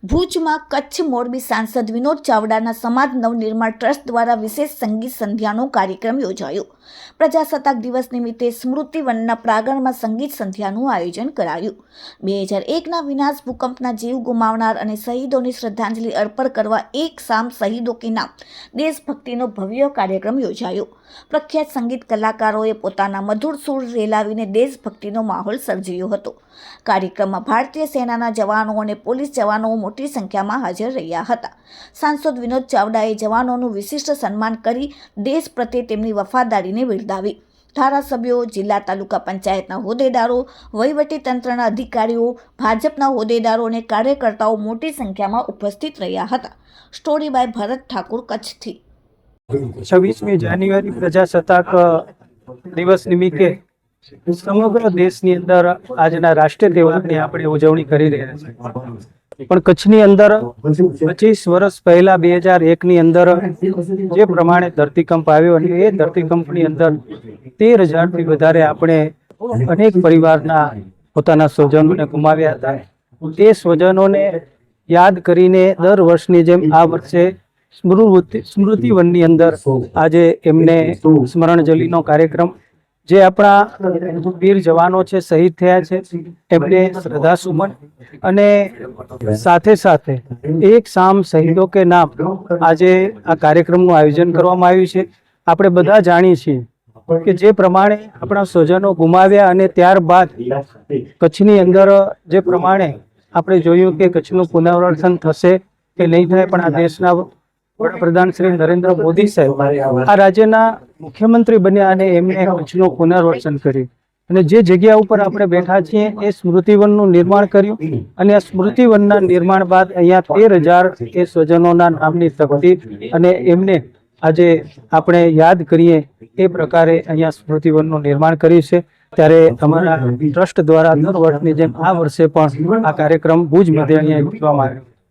ભુજમાં કચ્છ મોરબી સાંસદ વિનોદ ચાવડાના સમાજ નવનિર્માણ ટ્રસ્ટ દ્વારા વિશેષ સંગીત સંધ્યાનો કાર્યક્રમ યોજાયો. પ્રજાસત્તાક દિવસ નિમિત્તે સ્મૃતિવનના પ્રાંગણમાં સંગીત સંધ્યાનું આયોજન કરાયું. બે હજાર એકના વિનાશ ભૂકંપના જીવ ગુમાવનાર અને શહીદોની શ્રદ્ધાંજલિ અર્પણ કરવા એક સામ શહીદો કે નામ દેશભક્તિનો ભવ્ય કાર્યક્રમ યોજાયો. પ્રખ્યાત સંગીત કલાકારોએ પોતાના મધુર સૂર રેલાવીને દેશભક્તિનો માહોલ સર્જ્યો હતો. કાર્યક્રમમાં ભારતીય સેનાના જવાનો અને પોલીસ જવાનો મોટી સંખ્યામાં હાજર રહ્યા હતા. સાંસદ વિનોદ ચાવડાએ જવાનોનું વિશિષ્ટ સન્માન કરી દેશ પ્રત્યે તેમની વફાદારીને બિરદાવી. ધારાસભ્યો, જિલ્લા તાલુકા પંચાયતના હોદ્દેદારો, વહીવટી તંત્રના અધિકારીઓ, ભાજપના હોદ્દેદારો અને કાર્યકર્તાઓ મોટી સંખ્યામાં ઉપસ્થિત રહ્યા હતા. સ્ટોરી બાય ભરત ઠાકુર, કચ્છથી. છવ્વીસમી જાન્યુઆરી પ્રજાસત્તાક દિવસ નિમિત્તે સમગ્ર દેશની અંદર આજના રાષ્ટ્રીય તહેવારની આપણે ઉજવણી કરી રહ્યા છીએ. પણ કચ્છની અંદર પચીસ વર્ષ પહેલા બે હજાર એકની અંદર જે પ્રમાણે ધરતીકંપ આવ્યો અને એ ધરતીકંપની અંદર તેર હજારથી વધારે આપણે અનેક પરિવારના પોતાના સ્વજનોને ગુમાવ્યા હતા. તે સ્વજનોને યાદ કરીને દર વર્ષની જેમ આ વર્ષે સ્મૃતિ સ્મૃતિવનની અંદર આજે એમને સ્મરણજલીનો કાર્યક્રમ જે આપણા વીર જવાનો છે, શહીદ થયા છે, એમને શ્રદ્ધા સુમન અને સાથે સાથે એક સામ શહીદો કે નામ આજે આ કાર્યક્રમનું આયોજન કરવામાં આવ્યું છે. આપણે બધા જાણીએ છીએ કે જે પ્રમાણે આપણા સ્વજનો ગુમાવ્યા અને ત્યારબાદ કચ્છની અંદર જે પ્રમાણે આપણે જોયું કે કચ્છનું પુનરાવર્તન થશે કે નહીં થાય, પણ આ દેશના વડાપ્રધાન શ્રી નરેન્દ્ર મોદી સાહેબ આ રાજ્યના મુખ્યમંત્રી બન્યા અને એમને કચ્છનું પુનર્વસન કર્યું. અને જે જગ્યા ઉપર આપણે બેઠા છીએ, એ સ્મૃતિવનનું નિર્માણ કર્યું. અને આ સ્મૃતિવનના નિર્માણ બાદ અહીંયા તેર હજાર એ સ્વજનોના નામની તકતી અને એમને આજે આપણે યાદ કરીએ, એ પ્રકારે અહીંયા સ્મૃતિવનનું નિર્માણ કર્યું છે. ત્યારે અમારા ટ્રસ્ટ દ્વારા દર વર્ષની જેમ આ વર્ષે પણ આ કાર્યક્રમ ભુજ મધ્ય અહીંયા યોજવામાં આવ્યો.